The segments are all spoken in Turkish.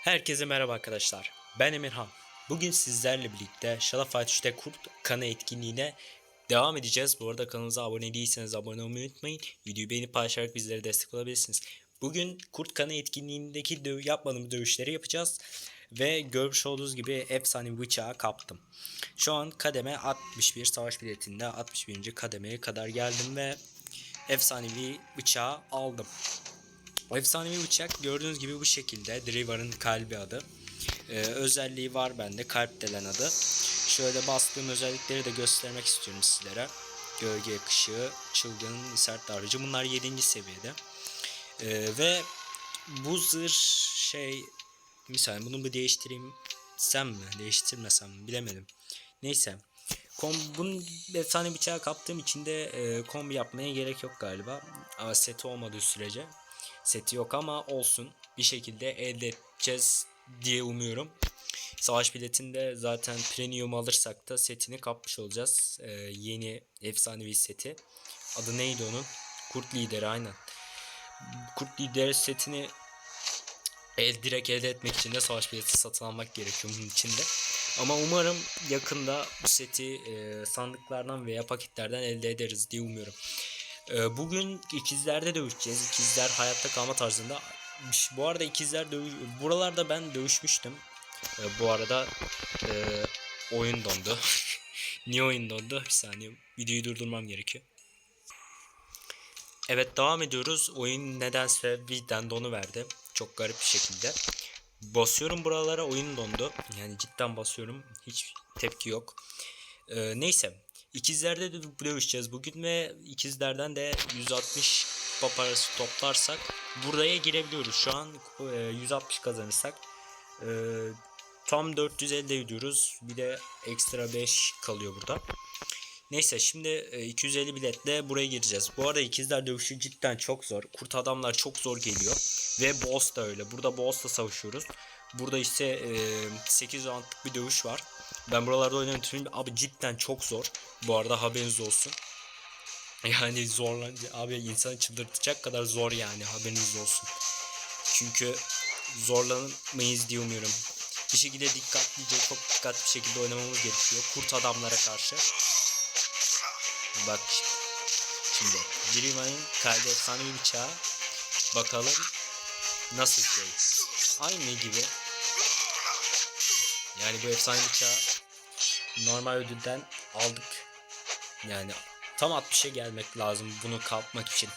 Herkese merhaba arkadaşlar. Ben Emirhan. Bugün sizlerle birlikte 3'te Kurt Kanı etkinliğine devam edeceğiz. Bu arada kanalımıza abone değilseniz abone olmayı unutmayın. Videoyu beğenip paylaşarak bizlere destek olabilirsiniz. Bugün Kurt Kanı etkinliğindeki döv yapmadığım dövüşleri yapacağız. Ve görmüş olduğunuz gibi efsane bıçağı kaptım. Şu an kademe 61 savaş biletinde 61. kademeye kadar geldim ve efsanevi bıçağı aldım. Efsanevi bıçak gördüğünüz gibi bu şekilde Driver'ın kalbi adı. Ee, özelliği var bende kalp delen adı. Şöyle bastığım özellikleri de göstermek istiyorum sizlere. Gölge yakışı, çılgın, sert darbeci bunlar 7. seviyede. Ee, ve bu zırh şey misal bunu bir değiştireyim sen mi değiştirmesem mi bilemedim. Neyse. Kom bunun efsane bıçağı kaptığım için de e, kombi yapmaya gerek yok galiba. Ama seti olmadığı sürece seti yok ama olsun bir şekilde elde edeceğiz diye umuyorum. Savaş biletinde zaten premium alırsak da setini kapmış olacağız. Ee, yeni efsanevi seti. Adı neydi onun? Kurt Lideri aynen. Kurt Lideri setini el direkt elde etmek için de savaş bileti satın almak gerekiyor bunun içinde. Ama umarım yakında bu seti e, sandıklardan veya paketlerden elde ederiz diye umuyorum. Ee, Bugün ikizlerde dövüşeceğiz. İkizler hayatta kalma tarzında. Bu arada ikizler dövüş... Buralarda ben dövüşmüştüm. Ee, Bu arada e, oyun dondu. Niye oyun dondu? Bir saniye. Videoyu durdurmam gerekiyor. Evet devam ediyoruz. Oyun nedense birden donu verdi. Çok garip bir şekilde. Basıyorum buralara oyun dondu. Yani cidden basıyorum. Hiç tepki yok. Ee, neyse. İkizlerde de dövüşeceğiz bugün ve ikizlerden de 160 kupa parası toplarsak buraya girebiliyoruz. Şu an e, 160 kazanırsak e, tam 450 ediyoruz. Bir de ekstra 5 kalıyor burada. Neyse şimdi e, 250 biletle buraya gireceğiz. Bu arada ikizler dövüşü cidden çok zor. Kurt adamlar çok zor geliyor. Ve boss da öyle. Burada boss'la savaşıyoruz. Burada ise e, 8 roundluk bir dövüş var. Ben buralarda oynadığım abi cidden çok zor. Bu arada haberiniz olsun. Yani zorlanınca abi insanı çıldırtacak kadar zor yani haberiniz olsun. Çünkü zorlanmayız diye umuyorum. Bir şekilde dikkatlice çok dikkatli bir şekilde oynamamız gerekiyor. Kurt adamlara karşı. Bak şimdi. Dream'in kalbi efsanevi bıçağı. Bakalım nasıl şey. Aynı gibi. Yani bu efsane bıçağı normal ödülden aldık. Yani tam 60'a gelmek lazım bunu kapmak için.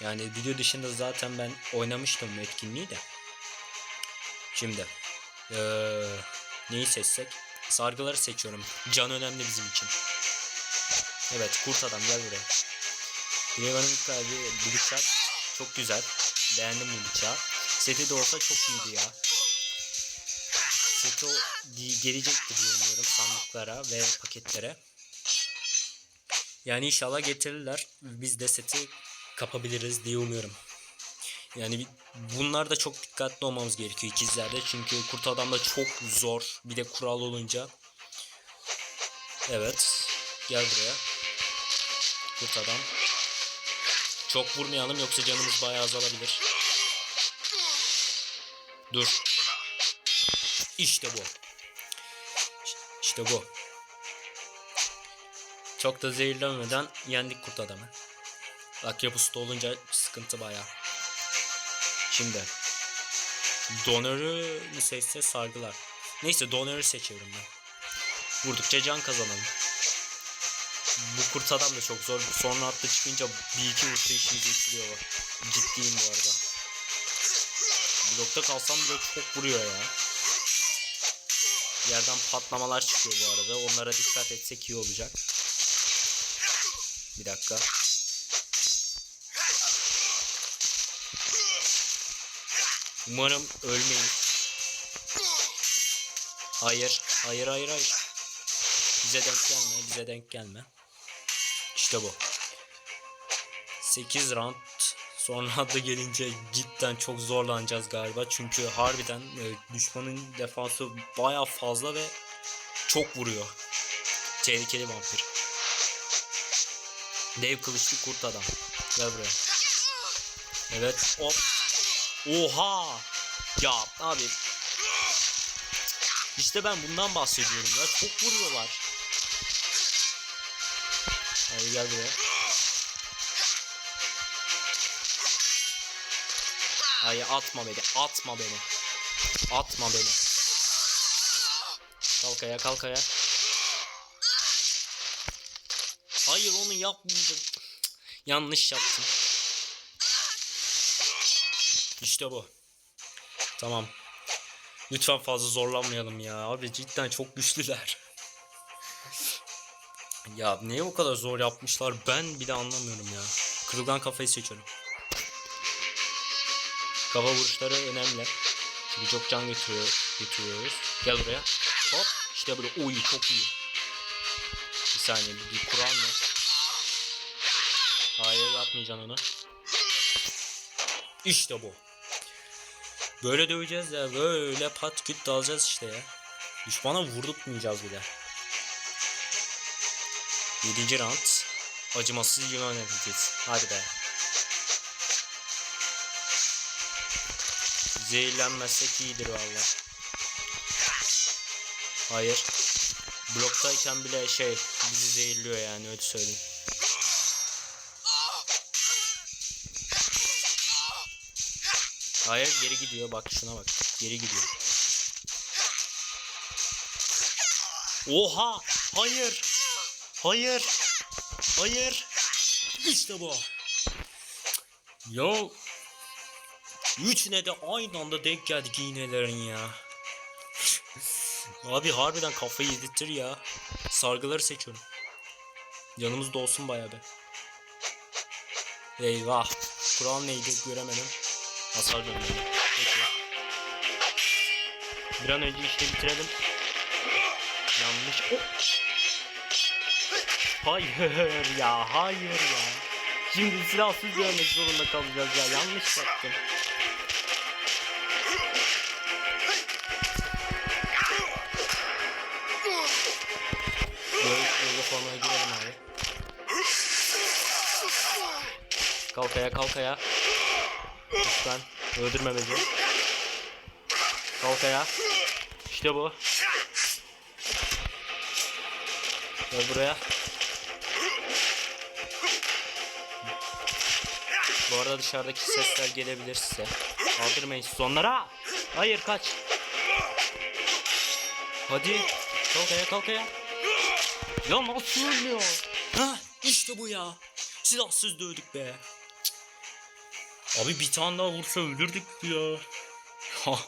Yani video dışında zaten ben oynamıştım bu etkinliği de. Şimdi ee, neyi seçsek? Sargıları seçiyorum. Can önemli bizim için. Evet kurt adam gel buraya. Revan'ın kalbi bir bıçak çok güzel. Beğendim bu bıçağı. Seti de olsa çok iyiydi ya. Seti o gelecektir diye umuyorum sandıklara ve paketlere. Yani inşallah getirirler. Biz de seti kapabiliriz diye umuyorum. Yani bunlar da çok dikkatli olmamız gerekiyor ikizlerde. Çünkü kurt adam da çok zor. Bir de kural olunca. Evet. Gel buraya. Kurt adam. Çok vurmayalım yoksa canımız bayağı azalabilir. Dur. İşte bu. İşte bu. Çok da zehirlenmeden yendik kurt adamı. Akrep usta olunca sıkıntı bayağı. Şimdi. Donörü mü seçse sargılar. Neyse donörü seçiyorum ben. Vurdukça can kazanalım. Bu kurt adam da çok zor. Sonra atla çıkınca bir iki vursa işinizi bitiriyor bak. Ciddiyim bu arada. Blokta kalsam bile çok vuruyor ya. Yerden patlamalar çıkıyor bu arada. Onlara dikkat etsek iyi olacak. Bir dakika. Umarım ölmeyiz. Hayır. Hayır hayır hayır. Bize denk gelme. Bize denk gelme. İşte bu. 8 round sonra da gelince cidden çok zorlanacağız galiba. Çünkü harbiden e, düşmanın defansı baya fazla ve çok vuruyor. Tehlikeli vampir. Dev kılıçlı kurt adam. Gel buraya. Evet hop. Oha. Ya abi İşte ben bundan bahsediyorum ya. Çok vuruyorlar. Hadi gel buraya. Hayır atma beni. Atma beni. Atma beni. Kalk ayağa kalk ayağa. Hayır onu yapmayacağım. Cık, Yanlış yaptım. İşte bu. Tamam. Lütfen fazla zorlanmayalım ya. Abi cidden çok güçlüler. ya niye bu kadar zor yapmışlar ben bile anlamıyorum ya. Kırılgan kafayı seçiyorum. Kafa vuruşları önemli. Çünkü çok can getiriyor, getiriyoruz. Gel buraya. Hop. İşte böyle. Oy çok iyi. Bir saniye bir, bir kural mı? Hayır yapmayacaksın onu. İşte bu. Böyle döveceğiz ya. Böyle pat küt dalacağız işte ya. Düşmana vurdurtmayacağız bile. 7. round. Acımasız Yunan hareketi. Hadi be. Zehirlenmezsek iyidir valla. Hayır. Bloktayken bile şey bizi zehirliyor yani öyle söyleyeyim. Hayır geri gidiyor bak şuna bak. Geri gidiyor. Oha! Hayır! Hayır! Hayır! İşte bu. Ya Üçüne de aynı anda denk geldik iğnelerin ya. Abi harbiden kafayı yedirtir ya. Sargıları seçiyorum. Yanımızda olsun bayağı be. Eyvah. Kural neydi göremedim. Hasar gönderdim. Peki. Bir an önce işi bitirelim. Yanlış. Oh! Hayır ya hayır ya. Şimdi silahsız görmek zorunda kalacağız ya. Yanlış yaptım. Kalk ayağa kalk ayağa. Lütfen öldürme beni. Kalk ayağa. İşte bu. Gel buraya. Bu arada dışarıdaki sesler gelebilir size. Kaldırmayın siz onlara. Hayır kaç. Hadi. Kalk ayağa kalk ayağa. Ya nasıl ölmüyor? Ha işte bu ya. Silahsız dövdük be. Abi bir tane daha vursa öldürdük ya.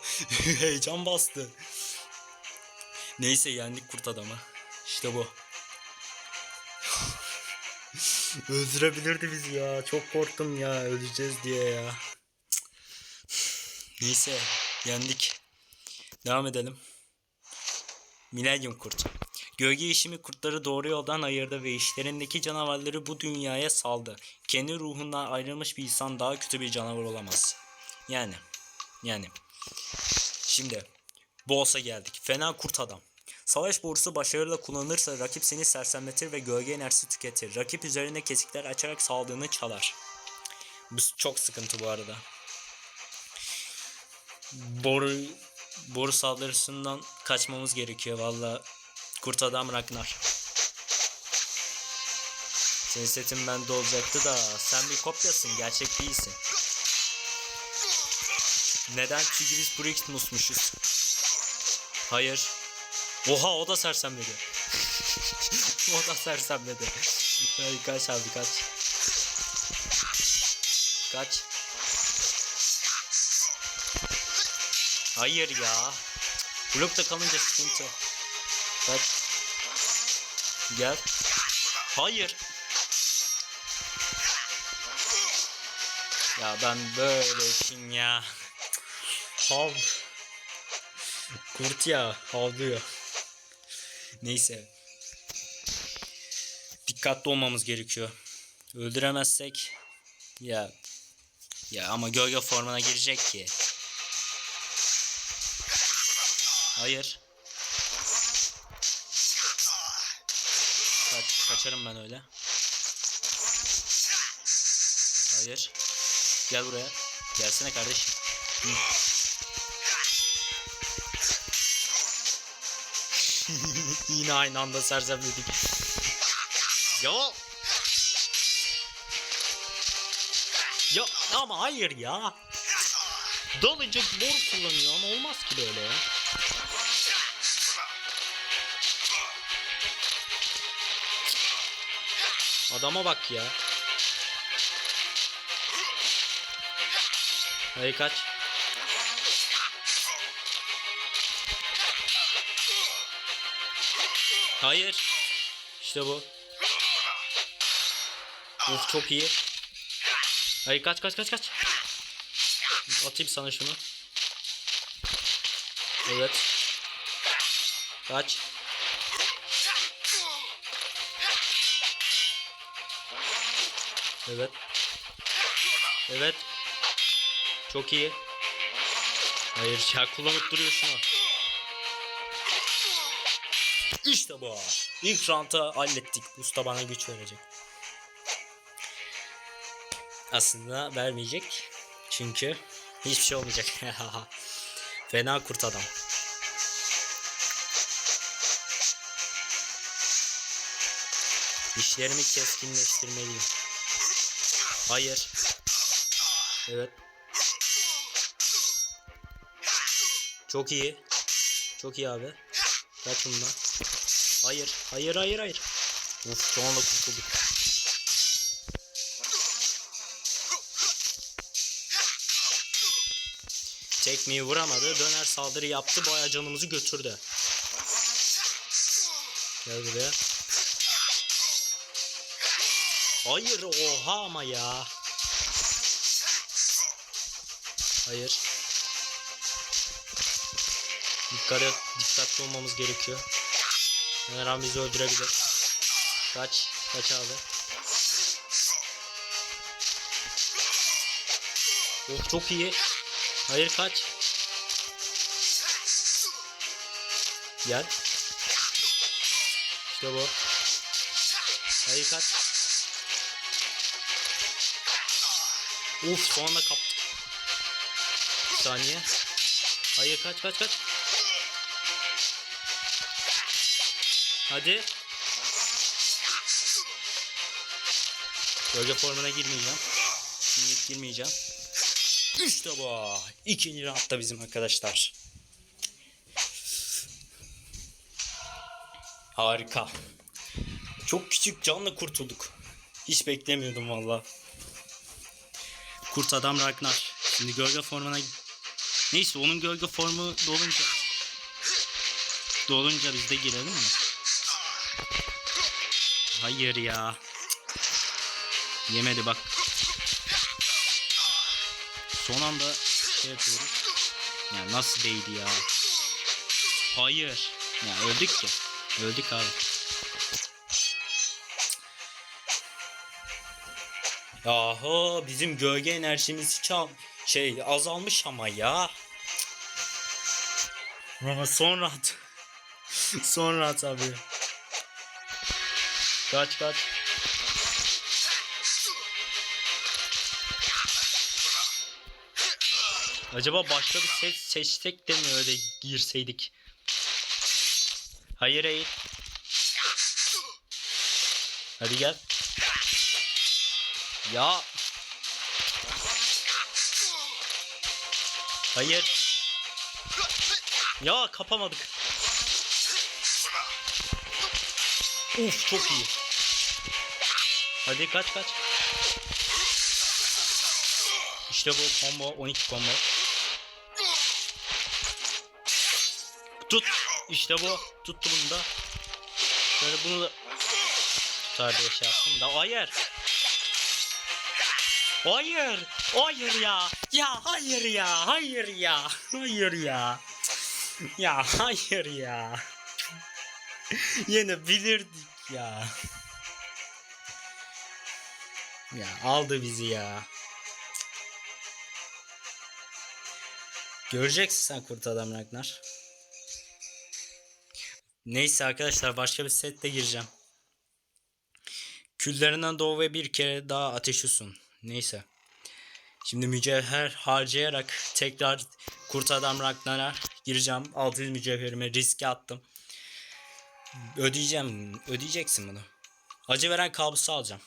Heyecan bastı. Neyse yendik kurt adamı. İşte bu. Öldürebilirdi bizi ya. Çok korktum ya öleceğiz diye ya. Neyse yendik. Devam edelim. Milenyum kurt. Gölge işimi kurtları doğru yoldan ayırdı ve işlerindeki canavarları bu dünyaya saldı. Kendi ruhundan ayrılmış bir insan daha kötü bir canavar olamaz. Yani. Yani. Şimdi. Boss'a geldik. Fena kurt adam. Savaş borusu başarıyla kullanılırsa rakip seni sersemletir ve gölge enerjisi tüketir. Rakip üzerine kesikler açarak sağlığını çalar. Bu çok sıkıntı bu arada. Boru boru saldırısından kaçmamız gerekiyor valla. Kurt adam Ragnar. Senin setin bende olacaktı da sen bir kopyasın gerçek değilsin. Neden? Çünkü biz Brixmus'muşuz. Hayır. Oha o da sersemledi. o da sersemledi. Ay, kaç abi kaç. Kaç. Hayır ya. Blokta kalınca sıkıntı. Kaç. Gel. Hayır. Ya ben böyle için ya. Hav. Kurt ya havlıyor. Neyse. Dikkatli olmamız gerekiyor. Öldüremezsek ya ya ama gölge formuna girecek ki. Hayır. Kaçarım ben öyle. Hayır. Gel buraya. Gelsene kardeşim. Hı. Yine aynı anda sersemledik. Ya. Ya ama hayır ya. Dalınca boru kullanıyor ama olmaz ki böyle ya. Adama bak ya. Hayır kaç. Hayır. İşte bu. Uf çok iyi. Hayır kaç kaç kaç kaç. Atayım sana şunu. Evet. Kaç. Evet. Evet. Çok iyi. Hayır ya kullanıp duruyor şunu. İşte bu. İlk round'ı hallettik. Usta bana güç verecek. Aslında vermeyecek. Çünkü hiçbir şey olmayacak. Fena kurt adam. İşlerimi keskinleştirmeliyim. Hayır. Evet. Çok iyi. Çok iyi abi. Kaç bundan. Hayır. Hayır hayır hayır. Uf şu anda kurtulduk. Tekmeyi vuramadı. Döner saldırı yaptı. Bayağı canımızı götürdü. Gel buraya. Hayır oha ama ya. Hayır. Dikkat et, dikkatli olmamız gerekiyor. Her an bizi öldürebilir. Kaç, kaç abi. Oh çok iyi. Hayır kaç. Gel. İşte bu. Hayır kaç. Uf son anda kaptık. Bir saniye. Hayır kaç kaç kaç. Hadi. Gölge formuna girmeyeceğim. Şimdilik girmeyeceğim. İşte bu. İkinci roundda bizim arkadaşlar. Harika. Çok küçük canla kurtulduk. Hiç beklemiyordum valla. Kurt adam Ragnar. Şimdi gölge formuna... Neyse onun gölge formu dolunca... Dolunca biz de girelim mi? Hayır ya. Yemedi bak. Son anda şey yapıyoruz. Ya nasıl değdi ya? Hayır. Ya öldük ki. Öldük abi. Yahu bizim gölge enerjimiz çal şey azalmış ama ya. Ama sonra at. sonra at. Kaç kaç. Acaba başka bir set seçsek de mi öyle girseydik? Hayır hayır. Hadi gel. Ya. Hayır. Ya kapamadık. Uf çok iyi. Hadi kaç kaç. İşte bu combo 12 combo. Tut. İşte bu. Tuttu bunu da. Şöyle bunu da tutar diye şey yaptım da. Hayır. Hayır. Hayır ya. Ya hayır ya. Hayır ya. Hayır ya. Ya hayır ya. Yine bilirdik ya. Ya aldı bizi ya. Göreceksin sen kurt adam Ragnar. Neyse arkadaşlar başka bir sette gireceğim. Küllerinden doğu ve bir kere daha ateş usun. Neyse. Şimdi mücevher harcayarak tekrar kurt adam Ragnar'a gireceğim. 600 mücevherimi riske attım. Ödeyeceğim. Ödeyeceksin bunu. Acı veren kabusu alacağım.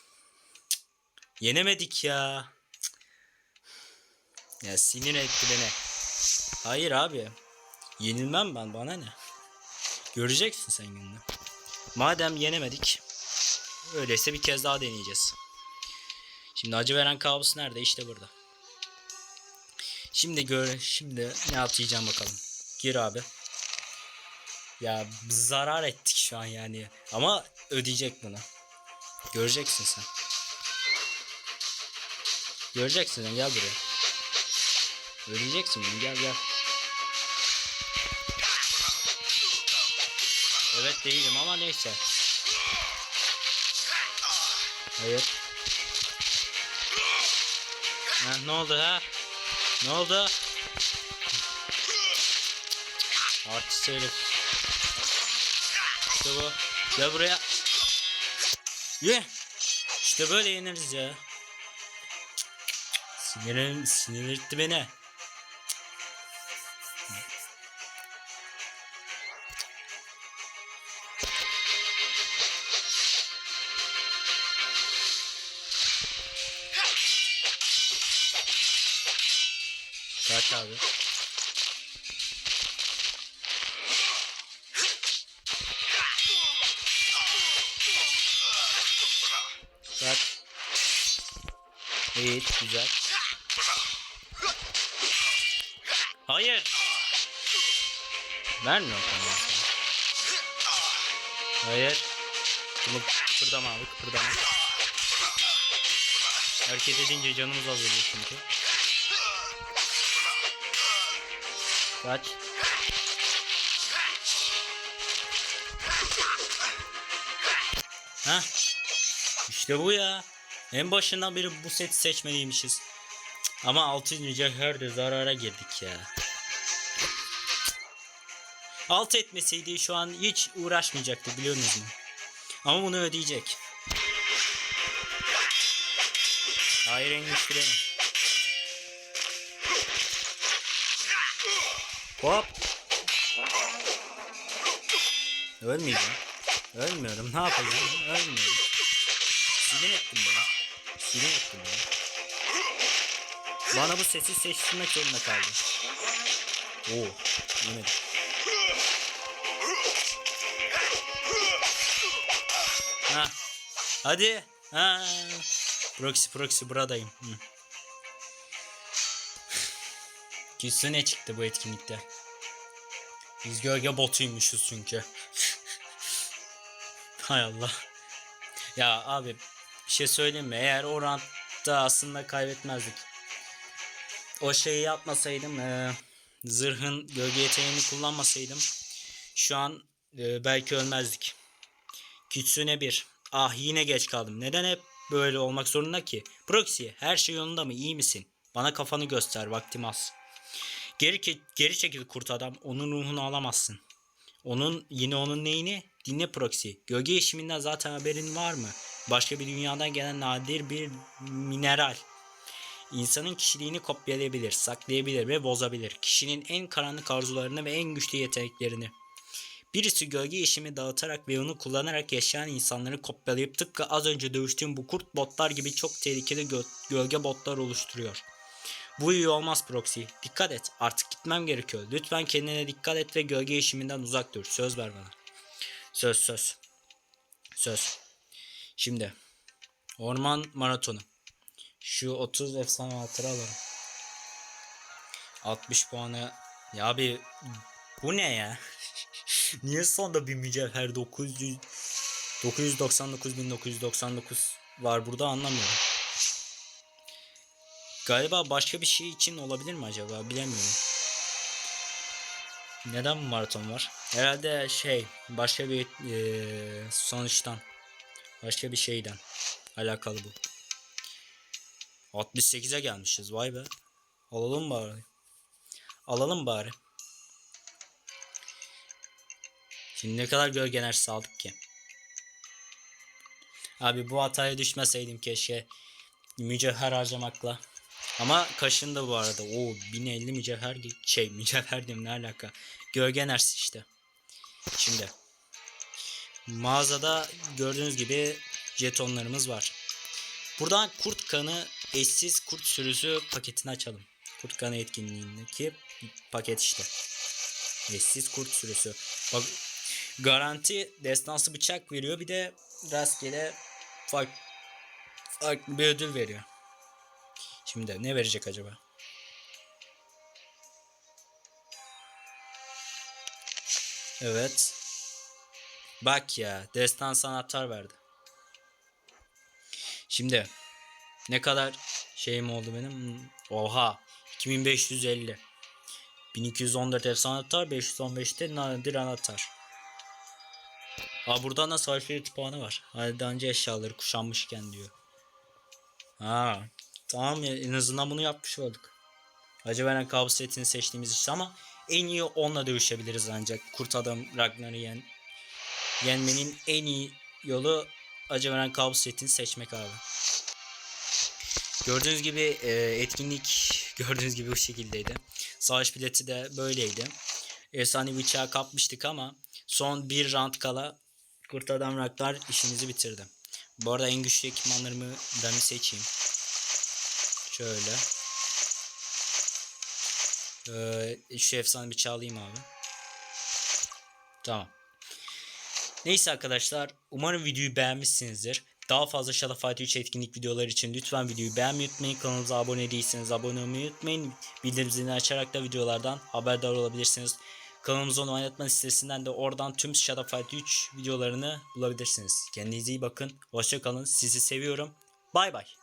Yenemedik ya. Ya sinir etti beni. Hayır abi. Yenilmem ben bana ne? Göreceksin sen gününü. Madem yenemedik. Öyleyse bir kez daha deneyeceğiz. Şimdi acı veren kabus nerede? İşte burada. Şimdi gör şimdi ne atacağım bakalım. Gir abi. Ya zarar ettik şu an yani. Ama ödeyecek bunu. Göreceksin sen. Göreceksin sen gel buraya. Ödeyeceksin bunu gel gel. Evet değilim ama neyse. Hayır. Ha, ne oldu ha? Ne oldu? Artist herif. İşte bu. Gel buraya. Ye. İşte böyle yeniriz ya. Sinirim, sinir etti beni. Kaç abi? Kaç. Evet güzel. Hayır. Vermiyor tamam. Hayır. Bunu kıpırdama abi kıpırdama. Hareket edince canımız azalıyor çünkü. Kaç. Ha? İşte bu ya. En başından beri bu seti seçmeliymişiz. Ama 600 mücevherde zarara girdik ya. Alt etmeseydi şu an hiç uğraşmayacaktı biliyorsunuz mu? Ama bunu ödeyecek. Hayır en Hop. Ölmeyeceğim. Ölmüyorum. Ne yapacağım? Ölmüyorum. Sinir ettin beni. Sinir ettin beni. Bana bu sesi seçtirmek zorunda kaldın. Oo. Yemedim. Ha. Hadi. Ha. Proxy proxy buradayım. Hı. Gitse ne çıktı bu etkinlikte? Biz gölge botuymuşuz çünkü. Hay Allah. Ya abi bir şey söyleyeyim mi? Eğer o roundda aslında kaybetmezdik. O şeyi yapmasaydım eee, zırhın gölge yeteneğini kullanmasaydım şu an eee, belki ölmezdik. Kitsune 1. Ah yine geç kaldım. Neden hep böyle olmak zorunda ki? Proxy her şey yolunda mı? İyi misin? Bana kafanı göster vaktim az. Geri, geri çekil kurt adam. Onun ruhunu alamazsın. Onun yine onun neyini? Dinle Proxy. Gölge yeşiminden zaten haberin var mı? Başka bir dünyadan gelen nadir bir mineral. İnsanın kişiliğini kopyalayabilir, saklayabilir ve bozabilir. Kişinin en karanlık arzularını ve en güçlü yeteneklerini. Birisi gölge yeşimi dağıtarak ve onu kullanarak yaşayan insanları kopyalayıp tıpkı az önce dövüştüğüm bu kurt botlar gibi çok tehlikeli gö- gölge botlar oluşturuyor. Bu iyi olmaz Proxy. Dikkat et. Artık gitmem gerekiyor. Lütfen kendine dikkat et ve gölge yeşiminden uzak dur. Söz ver bana. Söz söz. Söz. Şimdi. Orman maratonu. Şu 30 efsane hatıra alırım. 60 puanı. Ya abi bu ne ya? Niye sonda bir mücevher 900 999.999 var burada anlamıyorum. Galiba başka bir şey için olabilir mi acaba bilemiyorum. Neden maraton var? Herhalde şey başka bir eee, sonuçtan başka bir şeyden alakalı bu. 68'e gelmişiz vay be. Alalım bari. Alalım bari. Şimdi ne kadar gölge enerjisi ki? Abi bu hataya düşmeseydim keşke mücevher harcamakla. Ama kaşındı bu arada. O 1050 mücevher şey mücevher diyorum ne alaka. Gölge enerjisi işte. Şimdi Mağazada gördüğünüz gibi jetonlarımız var. Buradan kurt kanı eşsiz kurt sürüsü paketini açalım. Kurt kanı etkinliğindeki paket işte. Eşsiz kurt sürüsü. Bak garanti destansı bıçak veriyor bir de rastgele fark, farklı bir ödül veriyor. Şimdi ne verecek acaba? Evet. Bak ya destan sanatlar verdi. Şimdi ne kadar şeyim oldu benim? Hmm, Oha 2550. 1214 efsane anahtar 515'te nadir anahtar. Aa burada da savaş puanı var. Önce eşyaları kuşanmışken diyor. Ha tamam ya en azından bunu yapmış olduk. Acaba kabus setini seçtiğimiz işte ama en iyi onunla dövüşebiliriz ancak. Kurt adam Ragnar'ı yen yenmenin en iyi yolu Aceveren kabus setini seçmek abi. Gördüğünüz gibi e, etkinlik gördüğünüz gibi bu şekildeydi. Savaş bileti de böyleydi. Efsane bıçağı kapmıştık ama son bir round kala Kurt Adam Ragnar işimizi bitirdi. Bu arada en güçlü ekipmanlarımı ben seçeyim. Şöyle. Ee, şu efsane bıçağı alayım abi. Tamam. Neyse arkadaşlar umarım videoyu beğenmişsinizdir. Daha fazla Shadow Fight 3 etkinlik videoları için lütfen videoyu beğenmeyi unutmayın. Kanalımıza abone değilseniz abone olmayı unutmayın. Bildirim zilini açarak da videolardan haberdar olabilirsiniz. Kanalımızın oynatma listesinden de oradan tüm Shadow Fight 3 videolarını bulabilirsiniz. Kendinize iyi bakın. Hoşça kalın. Sizi seviyorum. Bay bay.